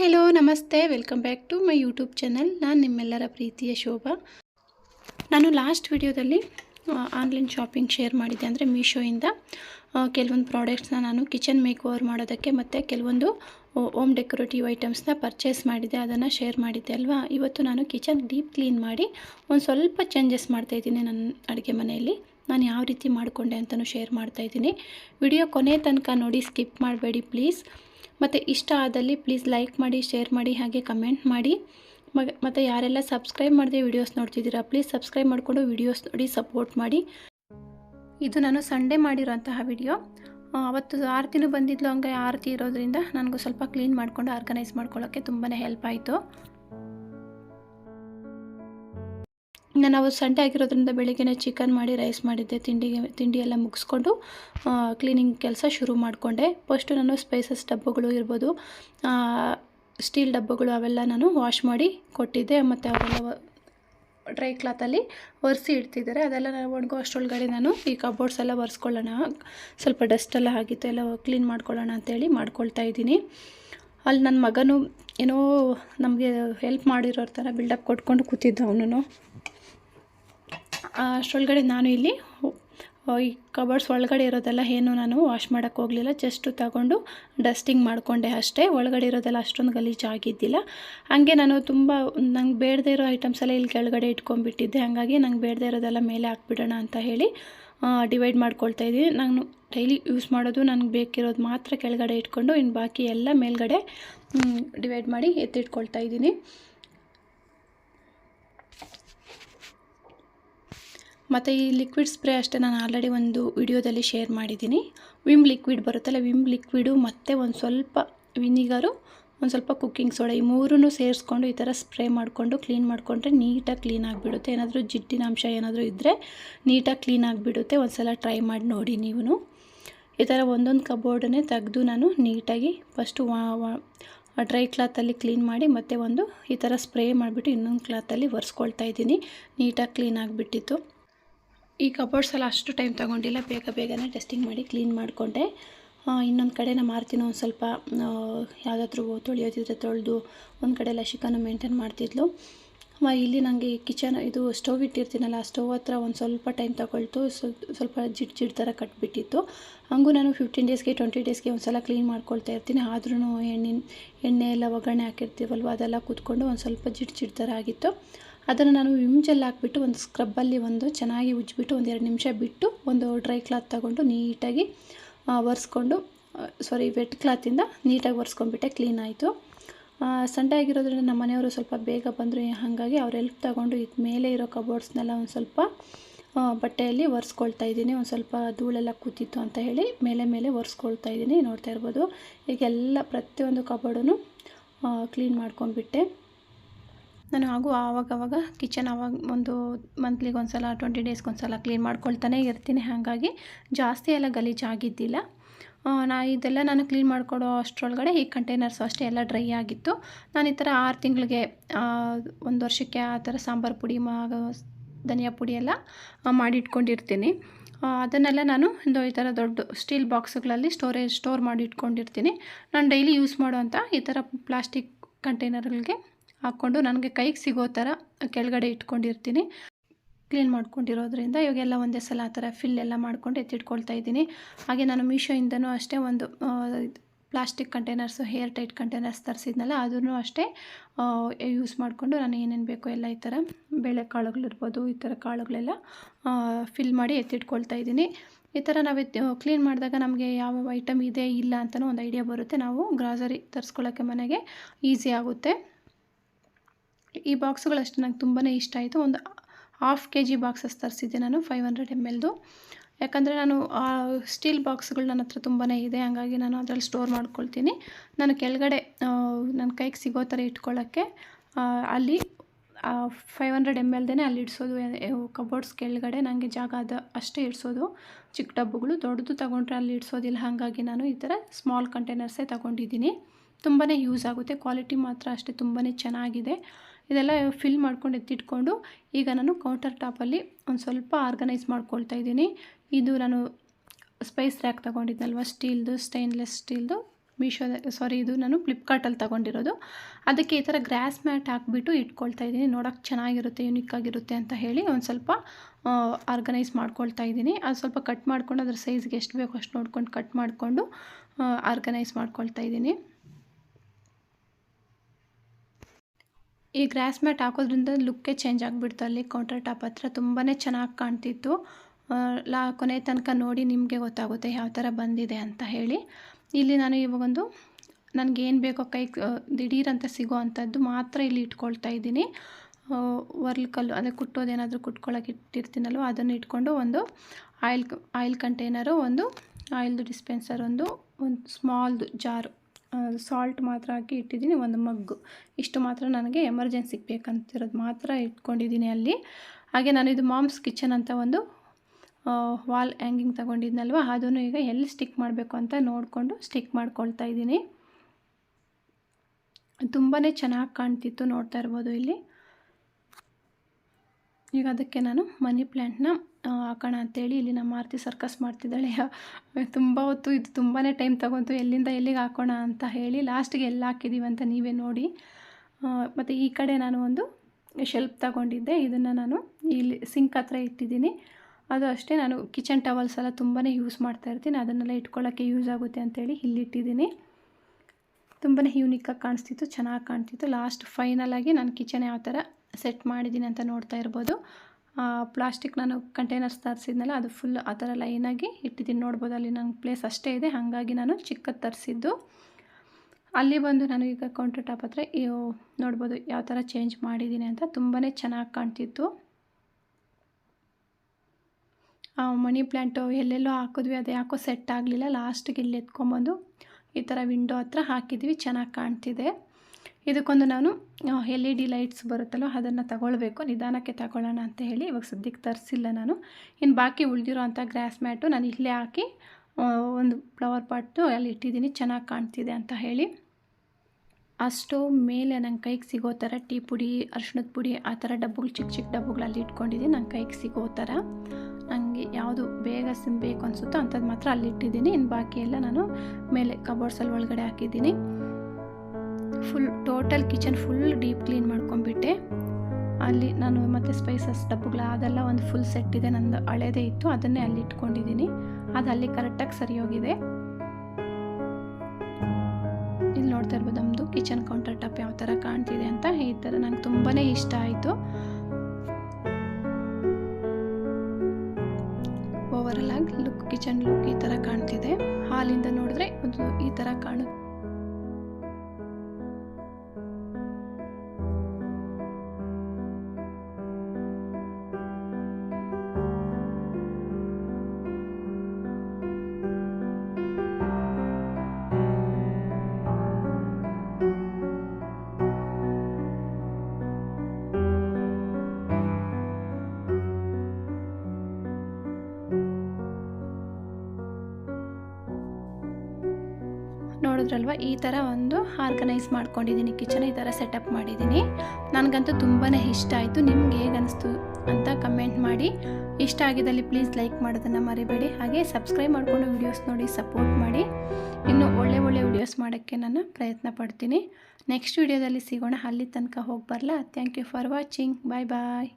Hello, ನಮಸ್ತೆ. Welcome back to my YouTube channel. ನಾನು ನಿಮ್ಮೆಲ್ಲರ ಪ್ರೀತಿಯ ಶೋಭಾ. ನಾನು ಲಾಸ್ಟ್ ವಿಡಿಯೋದಲ್ಲಿ ಆನ್ಲೈನ್ ಶಾಪಿಂಗ್ ಶೇರ್ ಮಾಡಿದ್ದೆ ಅಂದರೆ ಮೀಶೋಯಿಂದ. ಕೆಲವೊಂದು ಪ್ರಾಡಕ್ಟ್ಸ್ನ ನಾನು ಕಿಚನ್ ಮೇಕ್ ಓವರ್ ಮಾಡೋದಕ್ಕೆ ಮತ್ತು ಕೆಲವೊಂದು ಓಮ್ ಡೆಕೋರೇಟಿವ್ ಐಟಮ್ಸ್ನ ಪರ್ಚೇಸ್ ಮಾಡಿದ್ದೆ. ಅದನ್ನು ಶೇರ್ ಮಾಡಿದ್ದೆ ಅಲ್ವಾ? ಇವತ್ತು ನಾನು ಕಿಚನ್ ಡೀಪ್ ಕ್ಲೀನ್ ಮಾಡಿ, ಒಂದು ಸ್ವಲ್ಪ ಚೇಂಜಸ್ ಮಾಡ್ತಾಯಿದ್ದೀನಿ ನನ್ನ ಅಡುಗೆ ಮನೆಯಲ್ಲಿ. ನಾನು ಯಾವ ರೀತಿ ಮಾಡಿಕೊಂಡೆ ಅಂತಲೂ ಶೇರ್ ಮಾಡ್ತಾಯಿದ್ದೀನಿ ವಿಡಿಯೋ ಕೊನೆ ತನಕ ನೋಡಿ ಸ್ಕಿಪ್ ಮಾಡಬೇಡಿ ಪ್ಲೀಸ್. ಮತ್ತು ಇಷ್ಟ ಆದಲ್ಲಿ ಪ್ಲೀಸ್ ಲೈಕ್ ಮಾಡಿ ಶೇರ್ ಮಾಡಿ, ಹಾಗೆ ಕಮೆಂಟ್ ಮಾಡಿ. ಮತ್ತು ಯಾರೆಲ್ಲ ಸಬ್ಸ್ಕ್ರೈಬ್ ಮಾಡಿದೆ ವೀಡಿಯೋಸ್ ನೋಡ್ತಿದ್ದೀರಾ ಪ್ಲೀಸ್ ಸಬ್ಸ್ಕ್ರೈಬ್ ಮಾಡಿಕೊಂಡು ವೀಡಿಯೋಸ್ ನೋಡಿ ಸಪೋರ್ಟ್ ಮಾಡಿ. ಇದು ನಾನು ಸಂಡೇ ಮಾಡಿರೋಂತಹ ವಿಡಿಯೋ ಅವತ್ತು ಆರತಿನೂ ಬಂದಿದ್ಲು ಹಂಗೆ ಆರತಿ ಇರೋದ್ರಿಂದ ನನಗೂ ಸ್ವಲ್ಪ ಕ್ಲೀನ್ ಮಾಡಿಕೊಂಡು ಆರ್ಗನೈಸ್ ಮಾಡ್ಕೊಳ್ಳೋಕ್ಕೆ ತುಂಬಾ ಹೆಲ್ಪ್ ಆಯಿತು. ನಾನು ಅವತ್ತು ಸಂಡೆ ಆಗಿರೋದ್ರಿಂದ ಬೆಳಿಗ್ಗೆ ಚಿಕನ್ ಮಾಡಿ, ರೈಸ್ ಮಾಡಿದ್ದೆ. ತಿಂಡಿಗೆ ತಿಂಡಿ ಎಲ್ಲ ಮುಗಿಸ್ಕೊಂಡು ಕ್ಲೀನಿಂಗ್ ಕೆಲಸ ಶುರು ಮಾಡಿಕೊಂಡೆ. ಫಸ್ಟು ನಾನು ಸ್ಪೈಸಸ್ ಡಬ್ಬಗಳು ಇರ್ಬೋದು ಸ್ಟೀಲ್ ಡಬ್ಬಗಳು ಅವೆಲ್ಲ ನಾನು ವಾಶ್ ಮಾಡಿ ಕೊಟ್ಟಿದ್ದೆ. ಮತ್ತು ಅವೆಲ್ಲ ಡ್ರೈ ಕ್ಲಾತಲ್ಲಿ ಒರೆಸಿ ಇಡ್ತಿದ್ದಾರೆ. ಅದೆಲ್ಲ ನಾನು ಒಣಗೋ ಅಷ್ಟರೊಳಗಡೆ ನಾನು ಈ ಕಬೋರ್ಡ್ಸ್ ಎಲ್ಲ ಒರೆಸ್ಕೊಳ್ಳೋಣ. ಸ್ವಲ್ಪ ಡಸ್ಟ್ ಎಲ್ಲ ಆಗಿತ್ತು, ಎಲ್ಲ ಕ್ಲೀನ್ ಮಾಡ್ಕೊಳ್ಳೋಣ ಅಂತೇಳಿ ಮಾಡ್ಕೊಳ್ತಾ ಇದ್ದೀನಿ. ಅಲ್ಲಿ ನನ್ನ ಮಗನು ಏನೋ ನಮಗೆ ಹೆಲ್ಪ್ ಮಾಡಿರೋ ಥರ ಬಿಲ್ಡಪ್ ಕೊಟ್ಕೊಂಡು ಕೂತಿದ್ದ ಅವನು ಅಷ್ಟರೊಳಗಡೆ ನಾನು ಇಲ್ಲಿ ಈ ಕಬರ್ಡ್ಸ್ ಒಳಗಡೆ ಇರೋದೆಲ್ಲ ಏನು ನಾನು ವಾಶ್ ಮಾಡೋಕ್ಕೆ ಹೋಗಲಿಲ್ಲ ಜಸ್ಟು ತಗೊಂಡು ಡಸ್ಟಿಂಗ್ ಮಾಡಿಕೊಂಡೆ ಅಷ್ಟೇ. ಒಳಗಡೆ ಇರೋದೆಲ್ಲ ಅಷ್ಟೊಂದು ಗಲೀಜು ಆಗಿದ್ದಿಲ್ಲ. ಹಾಗೆ ನಾನು ತುಂಬ, ನಂಗೆ ಬೇಡದೇ ಇರೋ ಐಟಮ್ಸ್ ಎಲ್ಲ ಇಲ್ಲಿ ಕೆಳಗಡೆ ಇಟ್ಕೊಂಡ್ಬಿಟ್ಟಿದ್ದೆ. ಹಾಗಾಗಿ ನಂಗೆ ಬೇಡದೇ ಇರೋದೆಲ್ಲ ಮೇಲೆ ಹಾಕ್ಬಿಡೋಣ ಅಂತ ಹೇಳಿ ಡಿವೈಡ್ ಮಾಡ್ಕೊಳ್ತಾ ಇದ್ದೀನಿ. ನಾನು ಡೈಲಿ ಯೂಸ್ ಮಾಡೋದು ನನಗೆ ಬೇಕಿರೋದು ಮಾತ್ರ ಕೆಳಗಡೆ ಇಟ್ಕೊಂಡು ಇನ್ನು ಬಾಕಿ ಎಲ್ಲ ಮೇಲ್ಗಡೆ ಡಿವೈಡ್ ಮಾಡಿ ಎತ್ತಿಟ್ಕೊಳ್ತಾ ಇದ್ದೀನಿ. ಮತ್ತು ಈ ಲಿಕ್ವಿಡ್ ಸ್ಪ್ರೇ ಅಷ್ಟೇ ನಾನು ಆಲ್ರೆಡಿ ಒಂದು ವಿಡಿಯೋದಲ್ಲಿ ಶೇರ್ ಮಾಡಿದ್ದೀನಿ. ವಿಮ್ ಲಿಕ್ವಿಡ್ ಬರುತ್ತಲ್ಲ ವಿಮ್ ಲಿಕ್ವಿಡು ಮತ್ತು ಒಂದು ಸ್ವಲ್ಪ ವಿನಿಗರು ಒಂದು ಸ್ವಲ್ಪ ಕುಕ್ಕಿಂಗ್ ಸೋಡಾ ಈ ಮೂರೂ ಸೇರಿಸ್ಕೊಂಡು ಈ ಥರ ಸ್ಪ್ರೇ ಮಾಡಿಕೊಂಡು ಕ್ಲೀನ್ ಮಾಡಿಕೊಂಡ್ರೆ ನೀಟಾಗಿ ಕ್ಲೀನ್ ಆಗಿಬಿಡುತ್ತೆ. ಏನಾದರೂ ಜಿಡ್ಡಿನ ಅಂಶ ಏನಾದರೂ ಇದ್ದರೆ ನೀಟಾಗಿ ಕ್ಲೀನ್ ಆಗಿಬಿಡುತ್ತೆ. ಒಂದು ಸಲ ಟ್ರೈ ಮಾಡಿ ನೋಡಿ ನೀವು ಈ ಥರ ಒಂದೊಂದು ಕಬೋರ್ಡನ್ನೇ ತೆಗೆದು ನಾನು ನೀಟಾಗಿ ಫಸ್ಟು ಡ್ರೈ ಕ್ಲಾತಲ್ಲಿ ಕ್ಲೀನ್ ಮಾಡಿ ಮತ್ತೆ ಒಂದು ಈ ಥರ ಸ್ಪ್ರೇ ಮಾಡಿಬಿಟ್ಟು ಇನ್ನೊಂದು ಕ್ಲಾತಲ್ಲಿ ಒರೆಸ್ಕೊಳ್ತಾ ಇದ್ದೀನಿ. ನೀಟಾಗಿ ಕ್ಲೀನ್ ಆಗಿಬಿಟ್ಟಿತ್ತು. ಈ ಕಬೋರ್ಡ್ಸ್ ಅಷ್ಟು ಟೈಮ್ ತೊಗೊಂಡಿಲ್ಲ, ಬೇಗ ಬೇಗನೆ ಟೆಸ್ಟಿಂಗ್ ಮಾಡಿ ಕ್ಲೀನ್ ಮಾಡಿಕೊಂಡೆ. ಇನ್ನೊಂದು ಕಡೆ ನಮ್ಮ ಮಾರ್ತೀನಿ ಒಂದು ಸ್ವಲ್ಪ ಯಾವುದಾದ್ರೂ ತೊಳೆಯೋದಿದ್ರೆ ತೊಳೆದು ಒಂದು ಕಡೆ ಎಲ್ಲ ಶಿಕನ್ನು ಮೇಂಟೈನ್ ಮಾಡ್ತಿದ್ಲು. ಇಲ್ಲಿ ನನಗೆ ಕಿಚನ್ ಇದು ಸ್ಟವ್ ಇಟ್ಟಿರ್ತೀನಲ್ಲ, ಆ ಸ್ಟವ್ ಹತ್ರ ಒಂದು ಸ್ವಲ್ಪ ಟೈಮ್ ತಗೊಳ್ತು ಸ್ವಲ್ಪ ಜಿಡ್ ಜಿಡ್ ಥರ ಕಟ್ಬಿಟ್ಟಿತ್ತು. ಹಂಗೂ ನಾನು ಫಿಫ್ಟೀನ್ ಡೇಸ್ಗೆ ಟ್ವೆಂಟಿ ಡೇಸ್ಗೆ ಒಂದು ಸಲ ಕ್ಲೀನ್ ಮಾಡ್ಕೊಳ್ತಾ ಇರ್ತೀನಿ. ಆದ್ರೂ ಎಣ್ಣೆ ಎಣ್ಣೆ ಎಲ್ಲ ಒಗ್ಗರಣೆ ಹಾಕಿರ್ತೀವಲ್ವ, ಅದೆಲ್ಲ ಕೂತ್ಕೊಂಡು ಒಂದು ಸ್ವಲ್ಪ ಜಿಡ್ ಜಿಡ್ ಥರ ಆಗಿತ್ತು. ಅದನ್ನು ನಾನು ವಿಮ್ ಜೆಲ್ ಹಾಕ್ಬಿಟ್ಟು ಒಂದು ಸ್ಕ್ರಬ್ಬಲ್ಲಿ ಒಂದು ಚೆನ್ನಾಗಿ ಉಜ್ಜಿಬಿಟ್ಟು ಒಂದು ಎರಡು ನಿಮಿಷ ಬಿಟ್ಟು ಒಂದು ಡ್ರೈ ಕ್ಲಾತ್ ತಗೊಂಡು ನೀಟಾಗಿ ಒರೆಸ್ಕೊಂಡು ಸಾರಿ ವೆಟ್ ಕ್ಲಾತಿಂದ ನೀಟಾಗಿ ಒರೆಸ್ಕೊಂಡ್ಬಿಟ್ಟೆ ಕ್ಲೀನ್ ಆಯಿತು. ಸಂಡೆ ಆಗಿರೋದ್ರಿಂದ ನಮ್ಮ ಮನೆಯವರು ಸ್ವಲ್ಪ ಬೇಗ ಬಂದರು, ಹಾಗಾಗಿ ಅವ್ರ ಹೆಲ್ಪ್ ತಗೊಂಡು ಇದು ಮೇಲೆ ಇರೋ ಕಬೋರ್ಡ್ಸ್ನೆಲ್ಲ ಒಂದು ಸ್ವಲ್ಪ ಬಟ್ಟೆಯಲ್ಲಿ ಒರೆಸ್ಕೊಳ್ತಾ ಇದ್ದೀನಿ. ಒಂದು ಸ್ವಲ್ಪ ಧೂಳೆಲ್ಲ ಕೂತಿತ್ತು ಅಂತ ಹೇಳಿ ಮೇಲೆ ಮೇಲೆ ಒರೆಸ್ಕೊಳ್ತಾ ಇದ್ದೀನಿ, ನೋಡ್ತಾ ಇರ್ಬೋದು. ಈಗೆಲ್ಲ ಪ್ರತಿಯೊಂದು ಕಬೋರ್ಡನ್ನು ಕ್ಲೀನ್ ಮಾಡ್ಕೊಂಡ್ಬಿಟ್ಟೆ. ನಾನು ಹಾಗೂ ಆವಾಗವಾಗ ಕಿಚನ್ ಆವಾಗ ಒಂದು ಮಂತ್ಲಿಗೆ ಒಂದು ಸಲ ಟ್ವೆಂಟಿ ಡೇಸ್ಗೆ ಒಂದು ಸಲ ಕ್ಲೀನ್ ಮಾಡ್ಕೊಳ್ತಾನೆ ಇರ್ತೀನಿ. ಹಾಗಾಗಿ ಜಾಸ್ತಿ ಎಲ್ಲ ಗಲೀಜಾಗಿದ್ದಿಲ್ಲ ನಾ ಇದೆಲ್ಲ ನಾನು ಕ್ಲೀನ್ ಮಾಡಿಕೊಡೋ ಅಷ್ಟರೊಳಗಡೆ ಈ ಕಂಟೈನರ್ಸು ಅಷ್ಟೇ ಎಲ್ಲ ಡ್ರೈ ಆಗಿತ್ತು. ನಾನು ಈ ಥರ ಆರು ತಿಂಗಳಿಗೆ ಒಂದು ವರ್ಷಕ್ಕೆ ಆ ಥರ ಸಾಂಬಾರು ಪುಡಿ ಮಾ ಧನಿಯಾ ಪುಡಿ ಎಲ್ಲ ಮಾಡಿಟ್ಕೊಂಡಿರ್ತೀನಿ. ಅದನ್ನೆಲ್ಲ ನಾನು ಒಂದು ಈ ಥರ ದೊಡ್ಡ ಸ್ಟೀಲ್ ಬಾಕ್ಸ್ಗಳಲ್ಲಿ ಸ್ಟೋರೇಜ್ ಸ್ಟೋರ್ ಮಾಡಿ ಇಟ್ಕೊಂಡಿರ್ತೀನಿ ನಾನು ಡೈಲಿ ಯೂಸ್ ಮಾಡೋವಂಥ ಈ ಥರ ಪ್ಲಾಸ್ಟಿಕ್ ಕಂಟೈನರ್ಗಳಿಗೆ ಹಾಕ್ಕೊಂಡು ನನಗೆ ಕೈಗೆ ಸಿಗೋ ಥರ ಕೆಳಗಡೆ ಇಟ್ಕೊಂಡಿರ್ತೀನಿ. ಕ್ಲೀನ್ ಮಾಡ್ಕೊಂಡಿರೋದ್ರಿಂದ ಇವಾಗೆಲ್ಲ ಒಂದೇ ಸಲ ಆ ಥರ ಫಿಲ್ ಎಲ್ಲ ಮಾಡ್ಕೊಂಡು ಎತ್ತಿಟ್ಕೊಳ್ತಾ ಇದ್ದೀನಿ. ಹಾಗೆ ನಾನು ಮೀಶೋಯಿಂದನೂ ಅಷ್ಟೇ ಒಂದು plastic containers air tight containers ತರಿಸಿದ್ನಲ್ಲ ಅದನ್ನು ಅಷ್ಟೇ ಯೂಸ್ ಮಾಡಿಕೊಂಡು ನಾನು ಏನೇನು ಬೇಕೋ ಎಲ್ಲ ಈ ಥರ ಬೇಳೆ ಕಾಳುಗಳಿರ್ಬೋದು, ಈ ಥರ ಕಾಳುಗಳೆಲ್ಲ ಫಿಲ್ ಮಾಡಿ ಎತ್ತಿಟ್ಕೊಳ್ತಾ ಇದ್ದೀನಿ. ಈ ಥರ ನಾವು ಕ್ಲೀನ್ ಮಾಡಿದಾಗ ನಮಗೆ ಯಾವ ಐಟಮ್ ಇದೆ ಇಲ್ಲ ಅಂತಲೂ ಒಂದು ಐಡಿಯಾ ಬರುತ್ತೆ. ನಾವು ಗ್ರಾಸರಿ ತರಿಸ್ಕೊಳ್ಳೋಕ್ಕೆ ಮನೆಗೆ ಈಸಿ ಆಗುತ್ತೆ. ಈ ಬಾಕ್ಸುಗಳಷ್ಟು ನಂಗೆ ತುಂಬಾ ಇಷ್ಟ ಆಯಿತು. ಒಂದು ಹಾಫ್ ಕೆ ಜಿ ಬಾಕ್ಸಸ್ ತರಿಸಿದ್ದೆ ನಾನು ಫೈವ್ ಹಂಡ್ರೆಡ್ ಎಂ ಎಲ್ದು ಯಾಕಂದರೆ ನಾನು ಸ್ಟೀಲ್ ಬಾಕ್ಸ್ಗಳು ನನ್ನ ಹತ್ರ ತುಂಬಾ ಇದೆ, ಹಾಗಾಗಿ ನಾನು ಅದರಲ್ಲಿ ಸ್ಟೋರ್ ಮಾಡ್ಕೊಳ್ತೀನಿ. ನಾನು ಕೆಳಗಡೆ ನನ್ನ ಕೈಗೆ ಸಿಗೋ ಥರ ಇಟ್ಕೊಳ್ಳೋಕ್ಕೆ ಅಲ್ಲಿ ಫೈವ್ ಹಂಡ್ರೆಡ್ ಎಂ ಎಲ್ದೇ ಅಲ್ಲಿ ಇಡಿಸೋದು. ಕಬೋರ್ಡ್ಸ್ ಕೆಳಗಡೆ ನನಗೆ ಜಾಗ ಅದು, ಅಷ್ಟೇ ಇಡಿಸೋದು. ಚಿಕ್ಕ ಡಬ್ಬುಗಳು, ದೊಡ್ಡದು ತೊಗೊಂಡ್ರೆ ಅಲ್ಲಿ ಇಡಿಸೋದಿಲ್ಲ. ಹಾಗಾಗಿ ನಾನು ಈ ಥರ ಸ್ಮಾಲ್ ಕಂಟೈನರ್ಸೇ ತೊಗೊಂಡಿದ್ದೀನಿ. ತುಂಬಾ ಯೂಸ್ ಆಗುತ್ತೆ ಕ್ವಾಲಿಟಿ ಮಾತ್ರ ಅಷ್ಟೇ ತುಂಬಾ ಚೆನ್ನಾಗಿದೆ. ಇದೆಲ್ಲ ಫಿಲ್ ಮಾಡ್ಕೊಂಡು ಎತ್ತಿಟ್ಕೊಂಡು ಈಗ ನಾನು ಕೌಂಟರ್ ಟಾಪಲ್ಲಿ ಒಂದು ಸ್ವಲ್ಪ ಆರ್ಗನೈಸ್ ಮಾಡ್ಕೊಳ್ತಾ ಇದ್ದೀನಿ. ಇದು ನಾನು ಸ್ಪೈಸ್ ರ್ಯಾಕ್ ತೊಗೊಂಡಿದ್ನಲ್ವ? ಸ್ಟೀಲ್ದು ಸ್ಟೈನ್ಲೆಸ್ ಸ್ಟೀಲ್ದು ಮೀಶೋದ ಸಾರಿ ಇದು ನಾನು ಫ್ಲಿಪ್ಕಾರ್ಟಲ್ಲಿ ತೊಗೊಂಡಿರೋದು. ಅದಕ್ಕೆ ಈ ಥರ ಗ್ರಾಸ್ ಮ್ಯಾಟ್ ಹಾಕ್ಬಿಟ್ಟು ಇಟ್ಕೊಳ್ತಾ ಇದ್ದೀನಿ. ನೋಡೋಕ್ಕೆ ಚೆನ್ನಾಗಿರುತ್ತೆ ಯುನಿಕ್ ಆಗಿರುತ್ತೆ ಅಂತ ಹೇಳಿ ಒಂದು ಸ್ವಲ್ಪ ಆರ್ಗನೈಸ್ ಮಾಡ್ಕೊಳ್ತಾ ಇದ್ದೀನಿ. ಅದು ಸ್ವಲ್ಪ ಕಟ್ ಮಾಡ್ಕೊಂಡು ಅದ್ರ ಸೈಜ್ಗೆ ಎಷ್ಟು ಬೇಕೋ ಅಷ್ಟು ನೋಡ್ಕೊಂಡು ಕಟ್ ಮಾಡಿಕೊಂಡು ಆರ್ಗನೈಸ್ ಮಾಡ್ಕೊಳ್ತಾ ಇದ್ದೀನಿ. ಈ ಗ್ರಾಸ್ ಮ್ಯಾಟ್ ಹಾಕೋದ್ರಿಂದ ಲುಕ್ಕೇ ಚೇಂಜ್ ಆಗಿಬಿಡ್ತು. ಅಲ್ಲಿ ಕೌಂಟರ್ ಟಾಪ್ ಹತ್ರ ತುಂಬಾ ಚೆನ್ನಾಗಿ ಕಾಣ್ತಿತ್ತು. ಲಾ, ಕೊನೆ ತನಕ ನೋಡಿ ನಿಮಗೆ ಗೊತ್ತಾಗುತ್ತೆ ಯಾವ ಥರ ಬಂದಿದೆ ಅಂತ ಹೇಳಿ. ಇಲ್ಲಿ ನಾನು ಇವಾಗೊಂದು ನನಗೇನು ಬೇಕೋ ಕೈ ದಿಢೀರಂತ ಸಿಗೋ ಅಂಥದ್ದು ಮಾತ್ರ ಇಲ್ಲಿ ಇಟ್ಕೊಳ್ತಾ ಇದ್ದೀನಿ. ಕಲ್ಲು ಅದೇ ಕುಟ್ಟೋದೇನಾದರೂ ಕುಟ್ಕೊಳ್ಳೋಕೆ ಇಟ್ಟಿರ್ತೀನಲ್ವ, ಅದನ್ನು ಇಟ್ಕೊಂಡು ಒಂದು ಆಯಿಲ್ ಆಯಿಲ್ ಕಂಟೈನರು, ಒಂದು ಆಯಿಲ್ದು ಡಿಸ್ಪೆನ್ಸರ್, ಒಂದು ಒಂದು ಸ್ಮಾಲ್ದು ಜಾರು ಸಾಲ್ಟ್ ಮಾತ್ರ ಹಾಕಿ ಇಟ್ಟಿದ್ದೀನಿ, ಒಂದು ಮಗ್ಗು. ಇಷ್ಟು ಮಾತ್ರ ನನಗೆ ಎಮರ್ಜೆನ್ಸಿಗೆ ಬೇಕಂತಿರೋದು. ಮಾತ್ರ ಇಟ್ಕೊಂಡಿದ್ದೀನಿ ಅಲ್ಲಿ. ಹಾಗೆ ನಾನು ಇದು ಮಾಮ್ಸ್ ಕಿಚನ್ ಅಂತ ಒಂದು ವಾಲ್ ಹ್ಯಾಂಗಿಂಗ್ ತೊಗೊಂಡಿದ್ನಲ್ವ? ಅದನ್ನು ಈಗ ಎಲ್ಲಿ ಸ್ಟಿಕ್ ಮಾಡಬೇಕು ಅಂತ ನೋಡಿಕೊಂಡು ಸ್ಟಿಕ್ ಮಾಡ್ಕೊಳ್ತಾ ಇದ್ದೀನಿ. ತುಂಬಾ ಚೆನ್ನಾಗಿ ಕಾಣ್ತಿತ್ತು ನೋಡ್ತಾ ಇರ್ಬೋದು ಇಲ್ಲಿ. ಈಗ ಅದಕ್ಕೆ ನಾನು ಮನಿ ಪ್ಲ್ಯಾಂಟ್ನ ಹಾಕೋಣ ಅಂತೇಳಿ ಇಲ್ಲಿ ನಮ್ಮ ಮಾರುತಿ ಸರ್ಕಸ್ ಮಾಡ್ತಿದ್ದಾಳೆ. ತುಂಬ ಹೊತ್ತು ಇದು ತುಂಬಾ ಟೈಮ್ ತಗೊಂತು ಎಲ್ಲಿಂದ ಎಲ್ಲಿಗೆ ಹಾಕೋಣ ಅಂತ ಹೇಳಿ ಲಾಸ್ಟಿಗೆ ಎಲ್ಲ ಹಾಕಿದ್ದೀವಿ ಅಂತ ನೀವೇ ನೋಡಿ. ಮತ್ತು ಈ ಕಡೆ ನಾನು ಒಂದು ಶೆಲ್ಫ್ ತಗೊಂಡಿದ್ದೆ. ಇದನ್ನು ನಾನು ಇಲ್ಲಿ ಸಿಂಕ್ ಹತ್ರ ಇಟ್ಟಿದ್ದೀನಿ. ಅದು ಅಷ್ಟೇ, ನಾನು ಕಿಚನ್ ಟವಲ್ಸ್ ಎಲ್ಲ ತುಂಬಾ ಯೂಸ್ ಮಾಡ್ತಾ ಇರ್ತೀನಿ. ಅದನ್ನೆಲ್ಲ ಇಟ್ಕೊಳ್ಳೋಕ್ಕೆ ಯೂಸ್ ಆಗುತ್ತೆ ಅಂತೇಳಿ ಇಲ್ಲಿಟ್ಟಿದ್ದೀನಿ ತುಂಬಾ ಯೂನಿಕಾಗಿ ಕಾಣಿಸ್ತಿತ್ತು, ಚೆನ್ನಾಗಿ ಕಾಣ್ತಿತ್ತು. ಲಾಸ್ಟ್ ಫೈನಲಾಗಿ ನಾನು ಕಿಚನ್ ಯಾವ ಥರ ಸೆಟ್ ಮಾಡಿದ್ದೀನಿ ಅಂತ ನೋಡ್ತಾ ಇರ್ಬೋದು. ಪ್ಲಾಸ್ಟಿಕ್ ನಾನು ಕಂಟೈನರ್ಸ್ ತರಿಸಿದ್ನಲ್ಲ, ಅದು ಫುಲ್ ಆ ಥರ ಲೈನಾಗಿ ಇಟ್ಟಿದ್ದೀನಿ. ನೋಡ್ಬೋದು, ಅಲ್ಲಿ ನಂಗೆ ಪ್ಲೇಸ್ ಅಷ್ಟೇ ಇದೆ. ಹಾಗಾಗಿ ನಾನು ಚಿಕ್ಕದು ತರಿಸಿದ್ದು. ಅಲ್ಲಿ ಬಂದು ನಾನು ಈಗ ಕೌಂಟರ್ ಟಾಪ್ ಹತ್ರ ನೋಡ್ಬೋದು ಯಾವ ಥರ ಚೇಂಜ್ ಮಾಡಿದ್ದೀನಿ ಅಂತ ತುಂಬಾ ಚೆನ್ನಾಗಿ ಕಾಣ್ತಿತ್ತು. ಮನಿ ಪ್ಲ್ಯಾಂಟು ಎಲ್ಲೆಲ್ಲೋ ಹಾಕಿದ್ವಿ, ಅದು ಯಾಕೋ ಸೆಟ್ ಆಗಲಿಲ್ಲ. ಲಾಸ್ಟಿಗೆ ಇಲ್ಲಿ ಎತ್ಕೊಂಬಂದು ಈ ಥರ ವಿಂಡೋ ಹತ್ರ ಹಾಕಿದ್ವಿ, ಚೆನ್ನಾಗಿ ಕಾಣ್ತಿದೆ. ಇದಕ್ಕೊಂದು ನಾನು ಎಲ್ ಇ ಡಿ ಲೈಟ್ಸ್ ಬರುತ್ತಲ್ಲೋ ಅದನ್ನು ತಗೊಳ್ಬೇಕು. ನಿಧಾನಕ್ಕೆ ತಗೊಳ್ಳೋಣ ಅಂತ ಹೇಳಿ ಇವಾಗ ಸದ್ಯಕ್ಕೆ ತರಿಸಿಲ್ಲ ನಾನು. ಇನ್ನು ಬಾಕಿ ಉಳಿದಿರೋ ಅಂಥ ಗ್ರಾಸ್ ಮ್ಯಾಟು ನಾನು ಇಲ್ಲೇ ಹಾಕಿ ಒಂದು ಫ್ಲವರ್ ಪಾಟು ಅಲ್ಲಿ ಇಟ್ಟಿದ್ದೀನಿ. ಚೆನ್ನಾಗಿ ಕಾಣ್ತಿದೆ ಅಂತ ಹೇಳಿ. ಆ ಮೇಲೆ ನನ್ನ ಕೈಗೆ ಸಿಗೋ ಥರ ಟೀ ಪುಡಿ, ಅರ್ಶಿಣದ ಪುಡಿ, ಆ ಥರ ಡಬ್ಬುಗಳು ಚಿಕ್ಕ ಚಿಕ್ಕ ಡಬ್ಬುಗಳಲ್ಲಿ ಇಟ್ಕೊಂಡಿದ್ದೀನಿ. ನನ್ನ ಕೈಗೆ ಸಿಗೋ ಥರ. ನನಗೆ ಯಾವುದು ಬೇಗ ಸಿಮ್ ಬೇಕು ಅನಿಸುತ್ತೋ ಅಂಥದ್ದು ಮಾತ್ರ ಅಲ್ಲಿ ಇಟ್ಟಿದ್ದೀನಿ. ಇನ್ನು ಬಾಕಿ ಎಲ್ಲ ನಾನು ಮೇಲೆ ಕಬೋರ್ಡ್ಸಲ್ಲಿ ಒಳಗಡೆ ಹಾಕಿದ್ದೀನಿ. Full total kitchen full deep clean ಮಾಡ್ಕೊಂಡ್ಬಿಟ್ಟೆ. ಅಲ್ಲಿ ನಾನು ಮತ್ತು ಸ್ಪೈಸಸ್, ಡಬ್ಬುಗಳು ಅದೆಲ್ಲ ಒಂದು ಫುಲ್ ಸೆಟ್ ಇದೆ. ನಂದು ಹಳೇದೇ ಇತ್ತು, ಅದನ್ನೇ ಅಲ್ಲಿ ಇಟ್ಕೊಂಡಿದ್ದೀನಿ. ಅದು ಅಲ್ಲಿ ಕರೆಕ್ಟಾಗಿ ಸರಿ ಹೋಗಿದೆ ಇಲ್ಲಿ ನೋಡ್ತಾ ಇರ್ಬೋದು ನಮ್ಮದು ಕಿಚನ್ ಕೌಂಟರ್ ಟಾಪ್ ಯಾವ ಥರ ಕಾಣ್ತಿದೆ ಅಂತ. ಈ ಥರ ನಂಗೆ ತುಂಬಾ ಇಷ್ಟ ಆಯಿತು. ಓವರಲ್ ಆಗಿ ಲುಕ್ ಕಿಚನ್ ಲುಕ್ ಈ ಥರ ಕಾಣ್ತಿದೆ. ಹಾಲಿಂದ ನೋಡಿದ್ರೆ ಒಂದು ಈ ಥರ ಕಾಣುತ್ತೆ. ನೋಡಿದ್ರಲ್ವ ಈ ಥರ ಒಂದು ಆರ್ಗನೈಸ್ ಮಾಡ್ಕೊಂಡಿದ್ದೀನಿ ಕಿಚನ್ ಈ ಥರ ಸೆಟಪ್ ಮಾಡಿದ್ದೀನಿ. ನನಗಂತೂ ತುಂಬಾ ಇಷ್ಟ ಆಯಿತು. ನಿಮ್ಗೆ ಹೇಗೆ ಅನಿಸ್ತು ಅಂತ ಕಮೆಂಟ್ ಮಾಡಿ. ಇಷ್ಟ ಆಗಿದ್ದಲ್ಲಿ ಪ್ಲೀಸ್ ಲೈಕ್ ಮಾಡೋದನ್ನು ಮರಿಬೇಡಿ. ಹಾಗೆ ಸಬ್ಸ್ಕ್ರೈಬ್ ಮಾಡಿಕೊಂಡು ವಿಡಿಯೋಸ್ ನೋಡಿ ಸಪೋರ್ಟ್ ಮಾಡಿ. ಇನ್ನೂ ಒಳ್ಳೆ ಒಳ್ಳೆ ವಿಡಿಯೋಸ್ ಮಾಡೋಕ್ಕೆ ನಾನು ಪ್ರಯತ್ನ ಪಡ್ತೀನಿ. ನೆಕ್ಸ್ಟ್ ವಿಡಿಯೋದಲ್ಲಿ ಸಿಗೋಣ. ಅಲ್ಲಿ ತನಕ ಹೋಗಿ ಬರಲ್ಲ thank you for watching bye bye